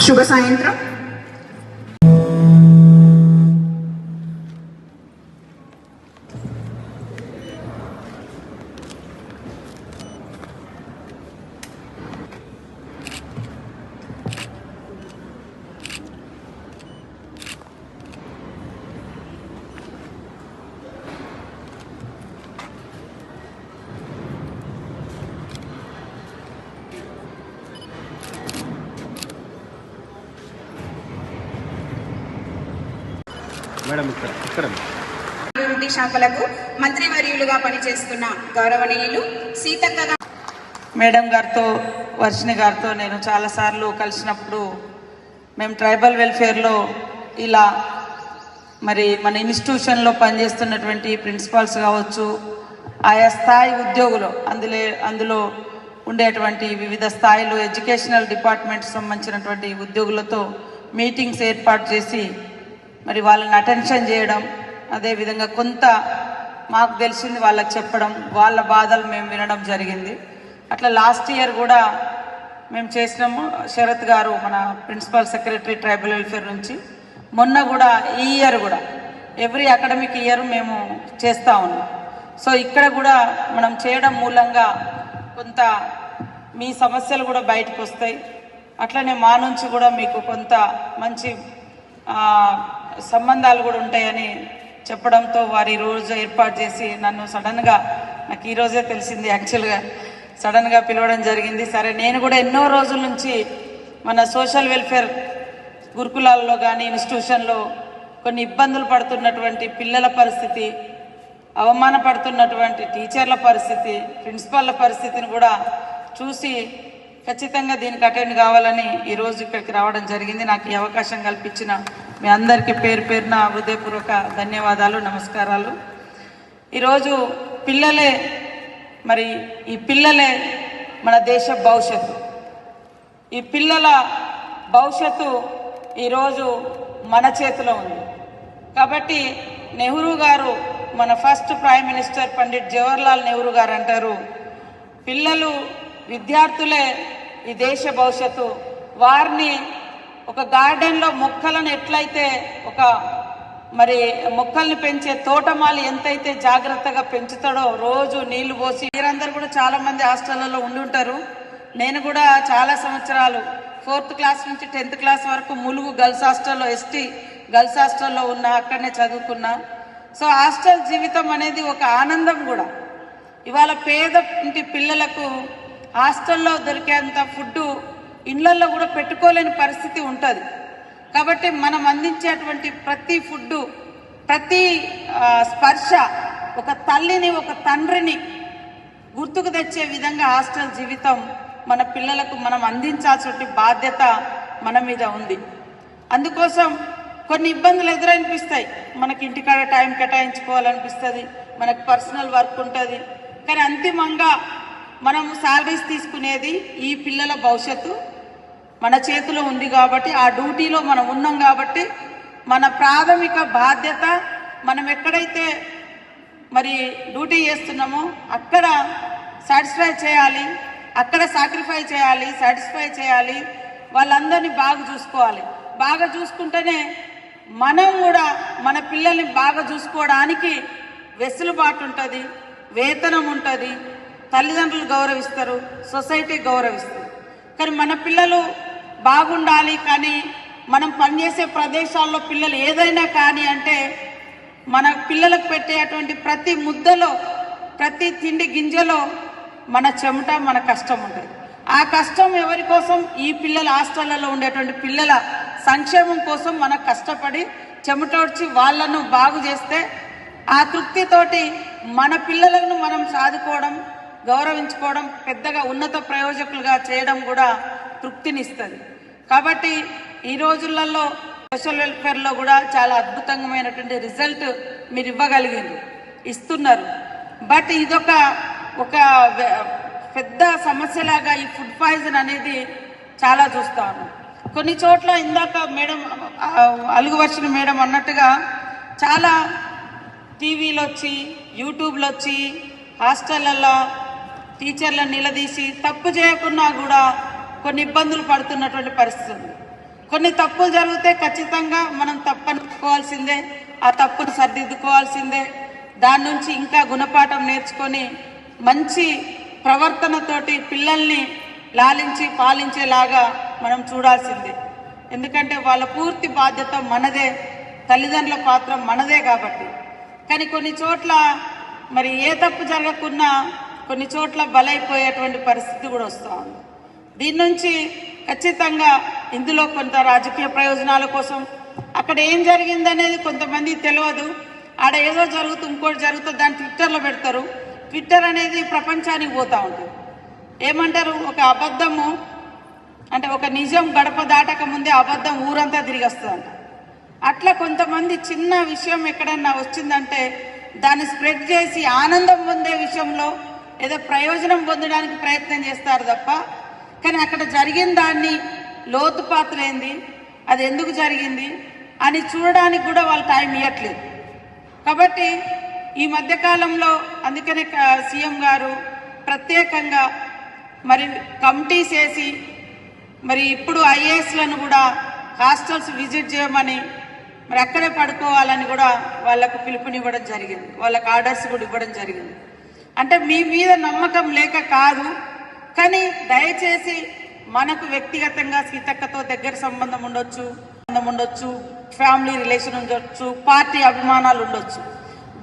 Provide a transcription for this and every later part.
Sugar dentro ఇక్కడ ఇక్కడ అభివృద్ధి శాఖలకు మంత్రివర్యులుగా పనిచేస్తున్న గౌరవనీయులు సీతక్క మేడం గారితో వర్షిణి గారితో నేను చాలాసార్లు కలిసినప్పుడు మేము ట్రైబల్ వెల్ఫేర్లో ఇలా మరి మన ఇన్స్టిట్యూషన్లో పనిచేస్తున్నటువంటి ప్రిన్సిపాల్స్ కావచ్చు ఆయా స్థాయి ఉద్యోగులు అందులో అందులో ఉండేటువంటి వివిధ స్థాయిలో ఎడ్యుకేషనల్ డిపార్ట్మెంట్ సంబంధించినటువంటి ఉద్యోగులతో మీటింగ్స్ ఏర్పాటు చేసి మరి వాళ్ళని అటెన్షన్ చేయడం అదేవిధంగా కొంత మాకు తెలిసింది వాళ్ళకి చెప్పడం వాళ్ళ బాధలు మేము వినడం జరిగింది. అట్లా లాస్ట్ ఇయర్ కూడా మేము చేసినాము. శరత్ గారు మన ప్రిన్సిపల్ సెక్రటరీ ట్రైబల్ వెల్ఫేర్ నుంచి. మొన్న కూడా ఈ ఇయర్ కూడా ఎవ్రీ అకాడమిక్ ఇయర్ మేము చేస్తూ ఉన్నాం. సో ఇక్కడ కూడా మనం చేయడం మూలంగా కొంత మీ సమస్యలు కూడా బయటకు వస్తాయి. అట్లనే మా నుంచి కూడా మీకు కొంత మంచి సంబంధాలు కూడా ఉంటాయని చెప్పడంతో వారు ఈరోజు ఏర్పాటు చేసి నన్ను సడన్గా నాకు ఈరోజే తెలిసింది యాక్చువల్గా సడన్గా పిలవడం జరిగింది. సరే నేను కూడా ఎన్నో రోజుల నుంచి మన సోషల్ వెల్ఫేర్ గురుకులాల్లో కానీ ఇన్స్టిట్యూషన్లో కొన్ని ఇబ్బందులు పడుతున్నటువంటి పిల్లల పరిస్థితి అవమాన పడుతున్నటువంటి టీచర్ల పరిస్థితి ప్రిన్సిపాల్ల పరిస్థితిని కూడా చూసి ఖచ్చితంగా దీనికి అటెండ్ కావాలని ఈరోజు ఇక్కడికి రావడం జరిగింది. నాకు ఈ అవకాశం కల్పించిన మీ అందరికీ పేరు పేరున హృదయపూర్వక ధన్యవాదాలు నమస్కారాలు. ఈరోజు పిల్లలే మరి ఈ పిల్లలే మన దేశ భవిష్యత్తు. ఈ పిల్లల భవిష్యత్తు ఈరోజు మన చేతిలో ఉంది. కాబట్టి నెహ్రూ గారు మన first prime minister Pandit Jawaharlal Nehru garu అంటారు పిల్లలు విద్యార్థులే ఈ దేశ భవిష్యత్తు. వారిని ఒక గార్డెన్లో మొక్కలను ఎట్లయితే ఒక మరి మొక్కల్ని పెంచే తోటమాలి ఎంతైతే జాగ్రత్తగా పెంచుతాడో రోజు నీళ్ళు పోసి మీరందరూ కూడా చాలా మంది హాస్టళ్ళలో ఉండి ఉంటారు. నేను కూడా చాలా సంవత్సరాలు ఫోర్త్ క్లాస్ నుంచి టెన్త్ క్లాస్ వరకు ములుగు గర్ల్స్ హాస్టల్లో ఎస్టీ గర్ల్స్ హాస్టల్లో ఉన్నా అక్కడనే చదువుకున్నా. సో హాస్టల్ జీవితం అనేది ఒక ఆనందం కూడా. ఇవాళ పేద ఇంటి పిల్లలకు హాస్టల్లో దొరికేంత ఫుడ్ ఇళ్ళల్లో కూడా పెట్టుకోలేని పరిస్థితి ఉంటుంది. కాబట్టి మనం అందించేటువంటి ప్రతి ఫుడ్ ప్రతి స్పర్శ ఒక తల్లిని ఒక తండ్రిని గుర్తుకు తెచ్చే విధంగా హాస్టల్ జీవితం మన పిల్లలకు మనం అందించాల్సిన బాధ్యత మన మీద ఉంది. అందుకోసం కొన్ని ఇబ్బందులు ఎదురనిపిస్తాయి. మనకి ఇంటికాడ టైం కేటాయించుకోవాలనిపిస్తుంది. మనకు పర్సనల్ వర్క్ ఉంటుంది. కానీ అంతిమంగా మనం శాలరీస్ తీసుకునేది ఈ పిల్లల భవిష్యత్తు మన చేతిలో ఉంది కాబట్టి ఆ డ్యూటీలో మనం ఉన్నాం కాబట్టి మన ప్రాథమిక బాధ్యత మనం ఎక్కడైతే మరి డ్యూటీ చేస్తున్నామో అక్కడ సాటిస్ఫై చేయాలి అక్కడ సాక్రిఫై చేయాలి సాటిస్ఫై చేయాలి వాళ్ళందరినీ బాగా చూసుకోవాలి. బాగా చూసుకుంటేనే మనం కూడా మన పిల్లల్ని బాగా చూసుకోవడానికి వెసులుబాటు ఉంటుంది వేతనం ఉంటుంది తల్లిదండ్రులు గౌరవిస్తారు సొసైటీ గౌరవిస్తారు కానీ మన పిల్లలు బాగుండాలి కానీ మనం పనిచేసే ప్రదేశాల్లో పిల్లలు ఏదైనా కానీ అంటే మన పిల్లలకు పెట్టేటువంటి ప్రతి ముద్దలో ప్రతి తిండి గింజలో మన చెమట మన కష్టం ఉంటుంది. ఆ కష్టం ఎవరి కోసం? ఈ పిల్లల హాస్టళ్ళలో ఉండేటువంటి పిల్లల సంక్షేమం కోసం మనం కష్టపడి చెమటోడ్చి వాళ్ళను బాగు చేస్తే ఆ తృప్తితోటి మన పిల్లలను మనం సాదుకోవడం గౌరవించుకోవడం పెద్దగా ఉన్నత ప్రయోజకులుగా చేయడం కూడా తృప్తినిస్తుంది. కాబట్టి ఈ రోజులలో సోషల్ వెల్ఫేర్లో కూడా చాలా అద్భుతమైనటువంటి రిజల్ట్ మీరు ఇవ్వగలిగింది ఇస్తున్నారు. బట్ ఇదొక ఒక పెద్ద సమస్యలాగా ఈ ఫుడ్ పాయిజన్ అనేది చాలా చూస్తాను. కొన్ని చోట్ల ఇందాక మేడం ఆ, అలుగు మేడం అన్నట్టుగా చాలా టీవీలో వచ్చి యూట్యూబ్లో వచ్చి హాస్టళ్ళల్లో టీచర్లను నిలదీసి తప్పు చేయకున్నా కూడా కొన్ని ఇబ్బందులు పడుతున్నటువంటి పరిస్థితి ఉంది. కొన్ని తప్పులు జరిగితే ఖచ్చితంగా మనం తప్పనుకోవాల్సిందే ఆ తప్పును సరిదిద్దుకోవాల్సిందే. దాని నుంచి ఇంకా గుణపాఠం నేర్చుకొని మంచి ప్రవర్తనతోటి పిల్లల్ని లాలించి పాలించేలాగా మనం చూడాల్సిందే. ఎందుకంటే వాళ్ళ పూర్తి బాధ్యత మనదే తల్లిదండ్రుల పాత్ర మనదే కాబట్టి. కానీ కొన్ని చోట్ల మరి ఏ తప్పు జరగకున్నా కొన్ని చోట్ల బలైపోయేటువంటి పరిస్థితి కూడా వస్తూ ఉంది. దీని నుంచి ఖచ్చితంగా ఇందులో కొంత రాజకీయ ప్రయోజనాల కోసం అక్కడ ఏం జరిగిందనేది కొంతమంది తెలియదు. ఆడ ఏదో జరుగుతుంది ఇంకోటి జరుగుతుంది దాన్ని ట్విట్టర్లో పెడతారు. ట్విట్టర్ అనేది ప్రపంచానికి పోతూ ఉంటుంది. ఏమంటారు? ఒక అబద్ధము అంటే ఒక నిజం గడప దాటక ముందే అబద్ధం ఊరంతా తిరిగొస్తుందంట అట్లా కొంతమంది చిన్న విషయం ఎక్కడన్నా వచ్చిందంటే దాన్ని స్ప్రెడ్ చేసి ఆనందం పొందే విషయంలో ఏదో ప్రయోజనం పొందడానికి ప్రయత్నం చేస్తారు తప్ప కానీ అక్కడ జరిగిన దాన్ని లోతుపాత్ర ఏంది అది ఎందుకు జరిగింది? అని చూడడానికి కూడా వాళ్ళు టైం ఇవ్వట్లేదు కాబట్టి ఈ మధ్యకాలంలో అందుకనే సీఎం గారు ప్రత్యేకంగా మరి కమిటీస్ వేసి మరి ఇప్పుడు ఐఏఎస్లను కూడా హాస్టల్స్ విజిట్ చేయమని మరి అక్కడే పడుకోవాలని కూడా వాళ్ళకు పిలుపునివ్వడం జరిగింది. వాళ్ళకు ఆర్డర్స్ కూడా ఇవ్వడం జరిగింది. అంటే మీ మీద నమ్మకం లేక కాదు కానీ దయచేసి మనకు వ్యక్తిగతంగా సీతక్కతో దగ్గర సంబంధం ఉండొచ్చు సంబంధం ఉండొచ్చు ఫ్యామిలీ రిలేషన్ ఉండొచ్చు పార్టీ అభిమానాలు ఉండొచ్చు.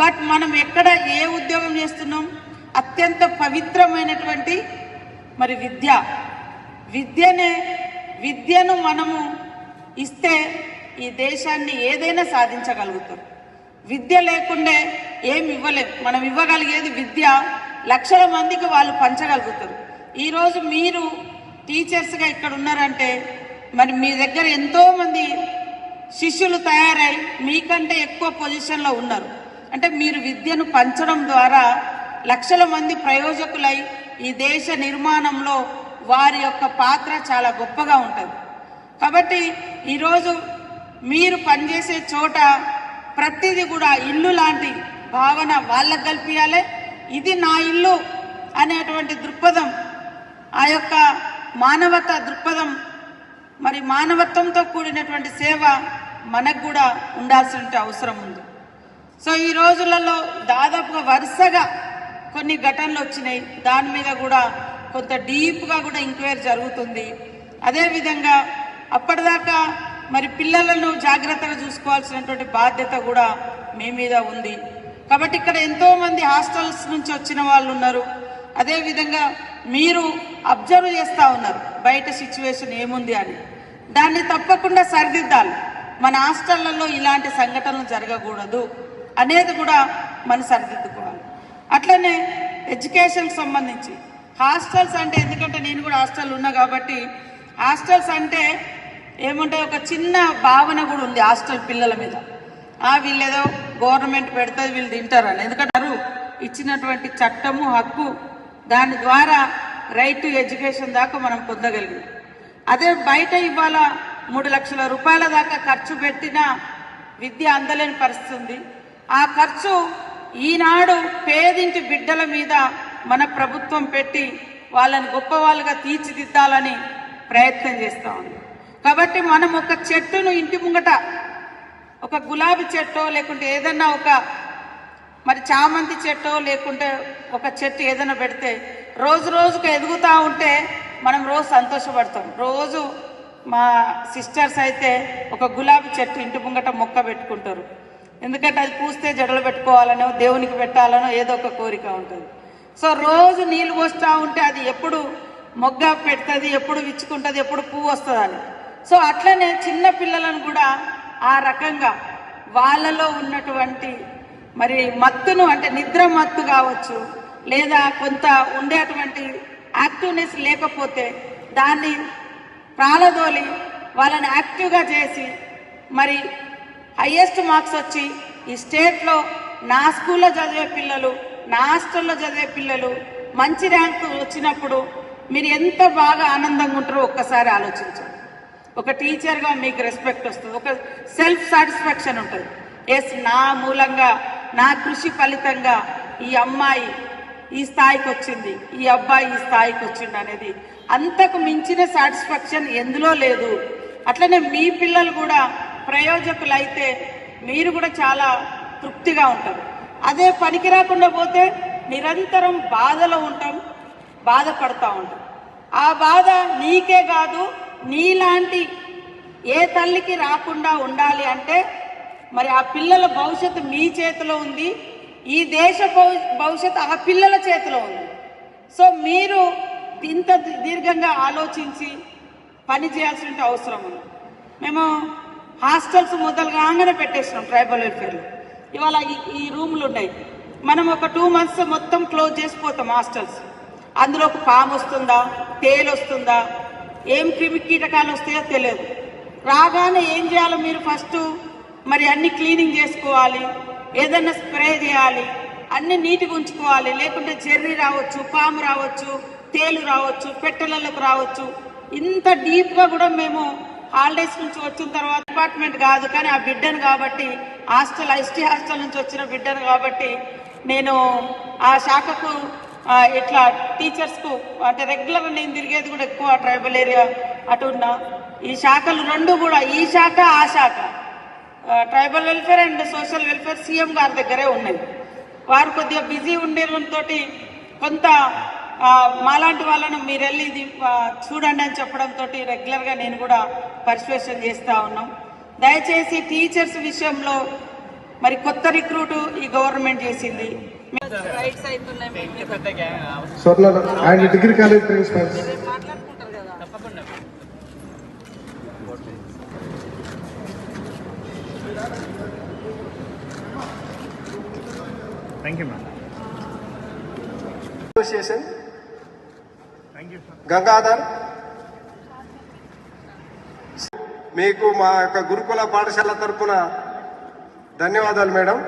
బట్ మనం ఎక్కడ ఏ ఉద్యోగం చేస్తున్నాం? అత్యంత పవిత్రమైనటువంటి మరి విద్య. విద్యనే విద్యను మనము ఇస్తే ఈ దేశాన్ని ఏదైనా సాధించగలుగుతాం. విద్య లేకుండే ఏమి ఇవ్వలేం మనం ఇవ్వగలిగేది విద్య. లక్షల మందికి వాళ్ళు పంచగలుగుతారు. ఈరోజు మీరు టీచర్స్గా ఇక్కడ ఉన్నారంటే మరి మీ దగ్గర ఎంతోమంది శిష్యులు తయారై మీకంటే ఎక్కువ పొజిషన్లో ఉన్నారు. అంటే మీరు విద్యను పంచడం ద్వారా లక్షల మంది ప్రయోజకులై ఈ దేశ నిర్మాణంలో వారి యొక్క పాత్ర చాలా గొప్పగా ఉంటుంది. కాబట్టి ఈరోజు మీరు పనిచేసే చోట ప్రతిదీ కూడా ఇల్లు లాంటి భావన వాళ్ళకు కల్పించాలి ఇది నా ఇల్లు అనేటువంటి దృక్పథం ఆ యొక్క మానవత దృక్పథం మరి మానవత్వంతో కూడినటువంటి సేవ మనకు కూడా ఉండాల్సిన అవసరం ఉంది. సో ఈ రోజులలో దాదాపుగా వరుసగా కొన్ని ఘటనలు వచ్చినాయి. దాని మీద కూడా కొంత డీప్గా కూడా ఎంక్వైరీ జరుగుతుంది. అదేవిధంగా అప్పటిదాకా మరి పిల్లలను జాగ్రత్తగా చూసుకోవాల్సినటువంటి బాధ్యత కూడా మీ మీద ఉంది. కాబట్టి ఇక్కడ ఎంతో మంది హాస్టల్స్ నుంచి వచ్చిన వాళ్ళు ఉన్నారు. అదేవిధంగా మీరు అబ్జర్వ్ చేస్తూ ఉన్నారు బయట సిచ్యువేషన్ ఏముంది అని. దాన్ని తప్పకుండా సరిదిద్దాలి. మన హాస్టళ్ళలో ఇలాంటి సంఘటనలు జరగకూడదు అనేది కూడా మనం సరిదిద్దుకోవాలి. అట్లనే ఎడ్యుకేషన్కి సంబంధించి. హాస్టల్స్ అంటే ఎందుకంటే నేను కూడా హాస్టల్ ఉన్నా కాబట్టి హాస్టల్స్ అంటే ఏముంటాయి ఒక చిన్న భావన కూడా ఉంది హాస్టల్ పిల్లల మీద. ఆ వీళ్ళేదో గవర్నమెంట్ పెడితే వీళ్ళు తింటారని. ఎందుకంటే ఇచ్చినటువంటి చట్టము హక్కు దాని ద్వారా రైట్ టు ఎడ్యుకేషన్ దాకా మనం పొందగలిగింది అదే బయట ఇవాళ మూడు లక్షల రూపాయల దాకా ఖర్చు పెట్టిన విద్య అందలేని పరిస్థితి ఉంది. ఆ ఖర్చు ఈనాడు పేదింటి బిడ్డల మీద మన ప్రభుత్వం పెట్టి వాళ్ళని గొప్పవాళ్ళుగా తీర్చిదిద్దాలని ప్రయత్నం చేస్తూ ఉంది కాబట్టి మనం ఒక చెట్టును ఇంటి ముంగట ఒక గులాబీ చెట్టో లేకుంటే ఏదన్నా ఒక మరి చామంతి చెట్టో లేకుంటే ఒక చెట్టు ఏదైనా పెడితే రోజు రోజుకు ఎదుగుతూ ఉంటే మనం రోజు సంతోషపడతాం. రోజు మా సిస్టర్స్ అయితే ఒక గులాబీ చెట్టు ఇంటి ముంగట మొక్క పెట్టుకుంటారు. ఎందుకంటే అది పూస్తే జడలు పెట్టుకోవాలనో దేవునికి పెట్టాలనో ఏదో ఒక కోరిక ఉంటుంది. సో రోజు నీళ్ళు పోస్తూ ఉంటే అది ఎప్పుడు మొగ్గ పెడుతుంది ఎప్పుడు విచ్చుకుంటుంది ఎప్పుడు పువ్వు వస్తుంది అని సో అట్లనే చిన్న పిల్లలను కూడా ఆ రకంగా వాళ్ళలో ఉన్నటువంటి మరి మత్తును అంటే నిద్ర మత్తు కావచ్చు లేదా కొంత ఉండేటువంటి యాక్టివ్నెస్ లేకపోతే దాన్ని ప్రాలదోలి వాళ్ళని యాక్టివ్గా చేసి మరి హయ్యెస్ట్ మార్క్స్ వచ్చి ఈ స్టేట్లో నా స్కూల్లో చదివే పిల్లలు నా హాస్టల్లో చదివే పిల్లలు మంచి ర్యాంకు వచ్చినప్పుడు మీరు ఎంత బాగా ఆనందంగా ఉంటారో ఒక్కసారి ఆలోచించండి. ఒక టీచర్గా మీకు రెస్పెక్ట్ వస్తుంది. ఒక సెల్ఫ్ సాటిస్ఫాక్షన్ ఉంటుంది. ఎస్ నా మూలంగా నా కృషి ఫలితంగా ఈ అమ్మాయి ఈ స్థాయికి వచ్చింది. ఈ అబ్బాయి ఈ స్థాయికి వచ్చింది అనేది అంతకు మించిన సాటిస్ఫాక్షన్ ఎందులో లేదు. అట్లనే మీ పిల్లలు కూడా ప్రయోజకులైతే మీరు కూడా చాలా తృప్తిగా ఉంటారు. అదే పనికి రాకుండా పోతే నిరంతరం బాధలో ఉంటాం బాధపడతా ఉంటాం. ఆ బాధ నీకే కాదు నీలాంటి ఏ తల్లికి రాకుండా ఉండాలి అంటే మరి ఆ పిల్లల భవిష్యత్తు మీ చేతిలో ఉంది ఈ దేశ భవి- భవిష్యత్తు ఆ పిల్లల చేతిలో ఉంది. సో మీరు ఇంత దీర్ఘంగా ఆలోచించి పని చేయాల్సిన అవసరం ఉంది. మేము హాస్టల్స్ మొదలుగానే పెట్టేసినాం ట్రైబల్ వెల్ఫేర్లో. ఇవాళ ఈ- ఈ రూములు ఉన్నాయి. మనం ఒక టూ మంత్స్ మొత్తం క్లోజ్ చేసిపోతాం హాస్టల్స్. అందులో ఒక పాము వస్తుందా తేలు వస్తుందా ఏం క్రిమి కీటకాలు వస్తాయో తెలియదు. రాగానే ఏం చేయాలో మీరు ఫస్ట్ మరి అన్ని క్లీనింగ్ చేసుకోవాలి ఏదన్నా స్ప్రే చేయాలి అన్ని నీట్గా ఉంచుకోవాలి. లేకుంటే జెర్రీ రావచ్చు పాము రావచ్చు తేలు రావచ్చు పెట్టెలలోకి రావచ్చు. ఇంత డీప్గా కూడా మేము హాలిడేస్ నుంచి వచ్చిన తర్వాత డిపార్ట్మెంట్ కాదు కానీ ఆ బిడ్డను కాబట్టి హాస్టల్ ఎస్టీ హాస్టల్ నుంచి వచ్చిన బిడ్డను కాబట్టి నేను ఆ శాఖకు ఇట్లా టీచర్స్కు అంటే రెగ్యులర్ నేను తిరిగేది కూడా ఎక్కువ ట్రైబల్ ఏరియా అటు ఉన్నా. ఈ శాఖలు రెండు కూడా ఈ శాఖ ఆ శాఖ. Tribal welfare and social welfare CM garu దగ్గరే ఉన్నాయి వారు కొద్దిగా బిజీ ఉండడంతో కొంత మాలాంటి వాళ్ళను మీరు వెళ్ళి ఇది చూడండి అని చెప్పడంతో రెగ్యులర్గా నేను కూడా పర్సువేషన్ చేస్తూ ఉన్నాం. దయచేసి టీచర్స్ విషయంలో మరి కొత్త రిక్రూట్ ఈ గవర్నమెంట్ చేసింది. Swarna and degree college principals association Gangadhar. మీకు మా యొక్క గురుకుల పాఠశాల తరపున ధన్యవాదాలు మేడం.